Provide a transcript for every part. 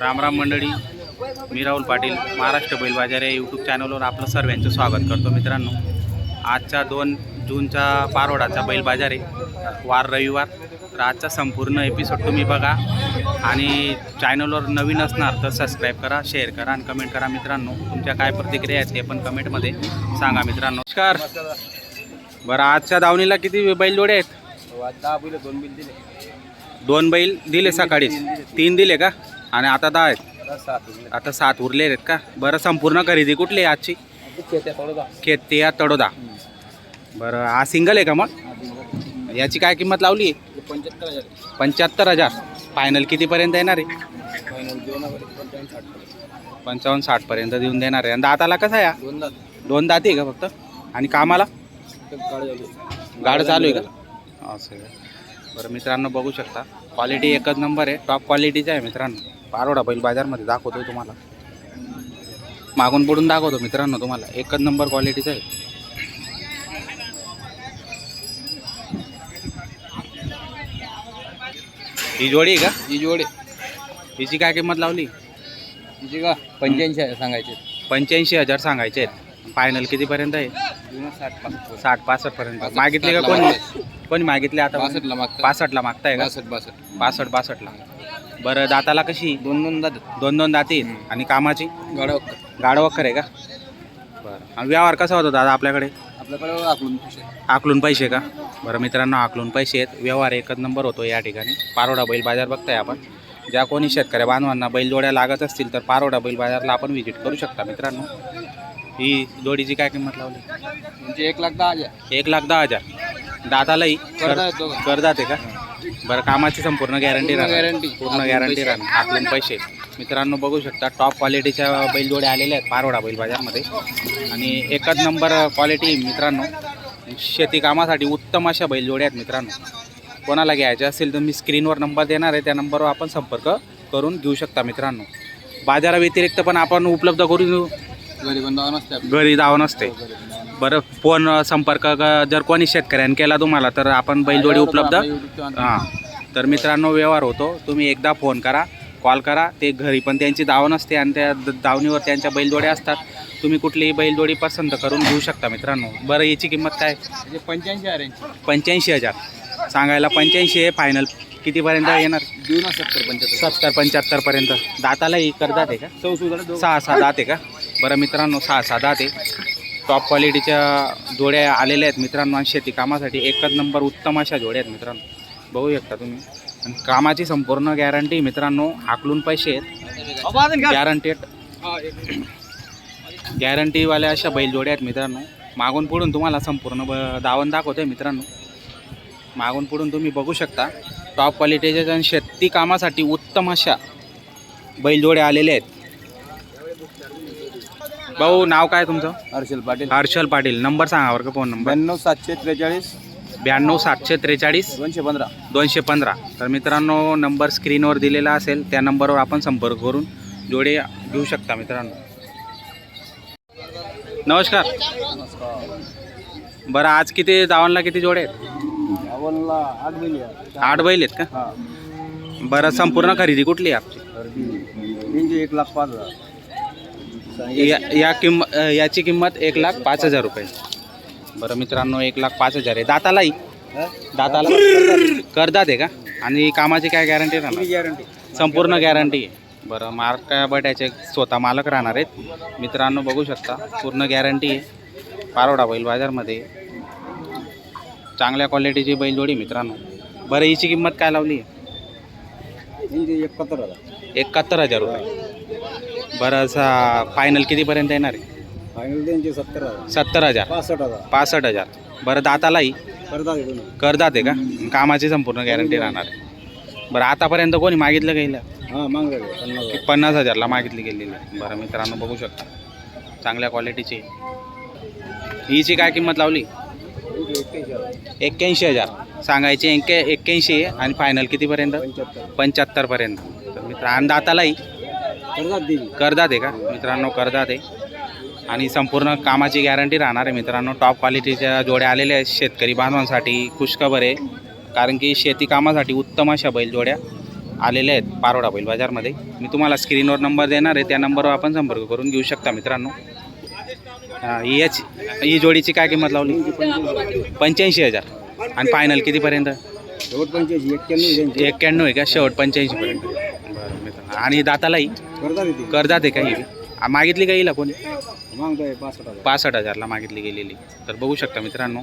रामराम मंडळी मी राहुल पाटील महाराष्ट्र बैल बाजार या यूट्यूब चॅनलवर आपलं सर्वांचं स्वागत करतो मित्रांनो. आजच्या दोन जूनचा पारोडाचा बैल बाजार आहे. वार रविवार तर आजचा संपूर्ण एपिसोड तुम्ही बघा. आणि चॅनलवर नवीन असणार तर सबस्क्राईब करा शेअर करा आणि कमेंट करा मित्रांनो. तुमच्या काय प्रतिक्रिया आहेत ते पण कमेंटमध्ये सांगा मित्रांनो. नमस्कार. बरं आजच्या दावणीला किती बैलजोडे आहेत? दहा बैल दोन बिल दिले. दोन बैल दिले सकाळीच. तीन दिले का? आणि आता दहा आहेत. आता सात उरले. आहेत का? बरं संपूर्ण खरेदी कुठली आहे आजची? खेते या तडोदा बरं हा सिंगल आहे का मग? याची काय किंमत लावली पंच्याहत्तर हजार. पंच्याहत्तर हजार. फायनल कितीपर्यंत येणार आहे? पंचावन्न साठपर्यंत देऊन देणार आहे. आणि दाताला कसं आहे हा? दोन दाती. आहे का फक्त? आणि कामाला? गाडी चालू आहे. का? असं आहे? बरं मित्रांनो बघू शकता. क्वालिटी एकच नंबर आहे. टॉप क्वालिटीचा आहे मित्रांनो. पारोडा बैल बाजारमध्ये दाखवतो तुम्हाला. मागून पुढून दाखवतो मित्रांनो तुम्हाला. एकच नंबर क्वालिटीचा आहे. ही जोडी आहे का? ही जोडे. हिची काय किंमत लावली? हिची का? पंच्याऐंशी आहे सांगायचे पंच्याऐंशी हजार सांगायचे आहेत. फायनल कितीपर्यंत आहे? साठ पासष्ट. साठ पर्यंत. पासष्ट, मागितली का कोणी. कोणी मागितली आता? बासष्टला मागतात पासष्टला मागताय का? बासष्ट बासष्ट पासष्ट बासष्टला बरं दाताला कशी? दोन दोन दादा दोन दोन दाती आणि कामाची? गाड्या गाड वखर आहे का? बरं. आणि व्यवहार कसा होतो दादा आपल्याकडे? आपल्याकडे आखलून पैसे आकलून पैसे का? बरं मित्रांनो आकलून पैसे आहेत. व्यवहार एकच नंबर होतो या ठिकाणी. पारोडा बैल बाजार बघताय आपण. ज्या कोणी शेतकऱ्या बांधवांना बैलजोड्या लागत असतील तर पारोडा बैल बाजारला आपण व्हिजिट करू शकता मित्रांनो. ही जोडीची काय किंमत लावली? म्हणजे एक लाख दहा हजार. एक लाख दहा हजार. दातालाही करता येतो का? करदात आहे का? बरं कामाची संपूर्ण गॅरंटी पूर्ण राहणार. guarantee. पूर्ण गॅरंटी पैसे. राहणार. आकलून पैसे. मित्रांनो बघू शकता टॉप क्वालिटीच्या बैलजोड्या आलेल्या आहेत पारोडा बैल बाजारमध्ये. आणि एकच नंबर क्वालिटी मित्रांनो शेती कामासाठी उत्तम अशा बैलजोड्या आहेत मित्रांनो. कोणाला घ्यायचे असेल तर मी स्क्रीनवर नंबर देणार आहे त्या नंबरवर आपण संपर्क करून घेऊ शकता मित्रांनो. बाजाराव्यतिरिक्त पण आपण उपलब्ध करून देऊ. घरी नसते आपलं. घरी जावं नसते घरी बंधावा. बरं फोन संपर्क जर कोणी शेतकऱ्याने केला तुम्हाला तर आपण बैलजोडी उपलब्ध. हां. तर मित्रांनो व्यवहार होतो. तुम्ही एकदा फोन करा कॉल करा. ते घरी पण त्यांची दावण असते आणि त्या दावणीवर त्यांच्या बैलजोड्या असतात. तुम्ही कुठलीही बैलजोडी पसंत करून घेऊ शकता मित्रांनो. बरं याची किंमत काय? म्हणजे पंच्याऐंशी हजार पंच्याऐंशी हजार. सांगायला पंच्याऐंशी आहे फायनल कितीपर्यंत येणार? देऊ ना सत्तर पंच्याहत्तर. सत्तर पंच्याहत्तरपर्यंत दातालाही करदात आहे का? सहा सहा दात आहे का? बरं मित्रांनो सहा सहा दात आहे. टॉप क्वालिटीच्या जोड्या आलेल्या आहेत मित्रांनो आणि शेती कामासाठी एकच नंबर उत्तम अशा जोड्या आहेत मित्रांनो. बघू शकता तुम्ही. आणि कामाची संपूर्ण गॅरंटी मित्रांनो हाकलून पैसे आहेत. गॅरंटेड गॅरंटीवाल्या अशा बैलजोड्या आहेत मित्रांनो. मागून पुढून तुम्हाला संपूर्ण ब दावण दाखवतोय मित्रांनो. मागून पुढून तुम्ही बघू शकता. टॉप क्वालिटीच्या आणि शेती कामासाठी उत्तम अशा बैलजोड्या आलेल्या आहेत. भाऊ नाव काय तुमचं? हर्षल पाटील. हर्षल पाटील. नंबर सांगा बरं का फोन नंबर. ब्याण्णव सातशे त्रेचाळीस. ब्याण्णव सातशे त्रेचाळीस. दोनशे पंधरा. दोनशे पंधरा. तर मित्रांनो नंबर स्क्रीनवर दिलेला असेल त्या नंबरवर आपण संपर्क करून जोडे घेऊ शकता मित्रांनो. नमस्कार. बरं आज किती दावणला किती जोडे आहेत? आठ बैल आहेत. का? बरं संपूर्ण खरेदी कुठली आहे आपली? तीनशे एक लाख पाच हजार. या या किंम याची किंमत एक लाख पाच हजार रुपये. बरं मित्रांनो एक लाख पाच हजार आहे. दातालाही. दाताला करदात आहे का? आणि कामाची काय गॅरंटी राहणार? गॅरंटी संपूर्ण गॅरंटी आहे. बरं मार्क बटायचे स्वतः मालक राहणार आहेत. मित्रांनो बघू शकता. पूर्ण गॅरंटी आहे. पारोडा बैल बाजारमध्ये. चांगल्या क्वालिटीची बैलजोडी मित्रांनो. बरं हिची किंमत काय लावली तीनशे एकाहत्तर हजार. एकाहत्तर हजार रुपये. बरं असा फायनल कितीपर्यंत येणार आहे? फायनल त्यांचे सत्तर हजार. सत्तर हजार. पासष्ट हजार. पासष्ट हजार. बरं दातालाही करदात आहे का? कामाची संपूर्ण गॅरंटी राहणार आहे. बरं आतापर्यंत कोणी मागितलं गेलं हां मागले पन्नास हजार. पन्नास हजारला मागितली गेलेली. आहे बरं मित्रांनो बघू शकता. चांगल्या क्वालिटीची हिची काय किंमत लावली? एक्क्याऐंशी हजार. एक्क्याऐंशी हजार सांगायची एक्के एक्क्याऐंशी आहे. आणि फायनल कितीपर्यंत? पंच्याहत्तर. पंच्याहत्तरपर्यंत. तर मित्र आणि दातालाही करदात आहे का? मित्रांनो करदात आहे. आणि संपूर्ण कामाची गॅरंटी राहणार आहे मित्रांनो. टॉप क्वालिटीच्या जोड्या आलेल्या आहेत शेतकरी बांधवांसाठी. खुशखबर आहे. कारण की शेती कामासाठी उत्तम अशा बैलजोड्या आलेले आहेत पारोडा बैल बाजारमध्ये. मी तुम्हाला स्क्रीनवर नंबर देणार आहे. त्या नंबरवर आपण संपर्क करून घेऊ शकता मित्रांनो. याची ही जोडीची काय किंमत लावली? पंच्याऐंशी हजार. आणि फायनल कितीपर्यंत? शेवट पंच्याऐंशी एक्क्याण्णव एक्क्याण्णव आहे का? शेवट पंच्याऐंशीपर्यंत. बरं मित्रांनो. आणि दातालाही? येते कर्जात आहे का ही आ, मागितली का हिला कोणी? मागताय पासष्ट हजार. पासष्ट हजारला मागितली गेलेली. तर बघू शकता मित्रांनो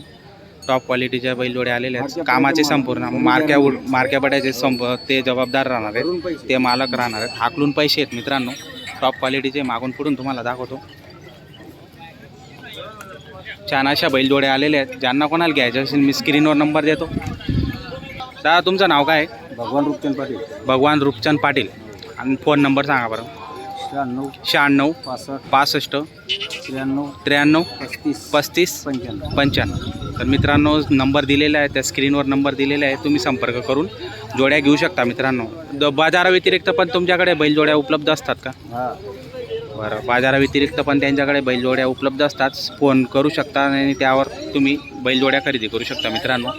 टॉप क्वालिटीच्या बैलजोडे आलेले आहेत कामाचे संपूर्ण मार्क्या उड मार्क्या पडायचे संप ते जबाबदार राहणार आहेत ते मालक राहणार आहेत हाकलून पैसे आहेत मित्रांनो. टॉप क्वालिटीचे मागून पुढून तुम्हाला दाखवतो. छान अशा बैलजोड्या आलेल्या आहेत ज्यांना कोणाला घ्यायचे असेल मी स्क्रीनवर नंबर देतो. दादा तुमचं नाव काय? आहे भगवान रुपचंद पाटील. भगवान रूपचंद पाटील. आणि फोन नंबर सांगा बरं. शहाण्णव शहाण्णव पासष्ट पासष्ट त्र्याण्णव त्र्याण्णव पस्तीस पस्तीस पंच्याण्णव. पंच्याण्णव. तर मित्रांनो नंबर दिलेला आहे त्या स्क्रीनवर नंबर दिलेला आहे तुम्ही संपर्क करून जोड्या घेऊ शकता मित्रांनो. द बाजाराव्यतिरिक्त पण तुमच्याकडे बैलजोड्या उपलब्ध असतात का? हा. बरं बाजाराव्यतिरिक्त पण त्यांच्याकडे बैलजोड्या उपलब्ध असतात. फोन करू शकता आणि त्यावर तुम्ही बैलजोड्या खरेदी करू शकता मित्रांनो.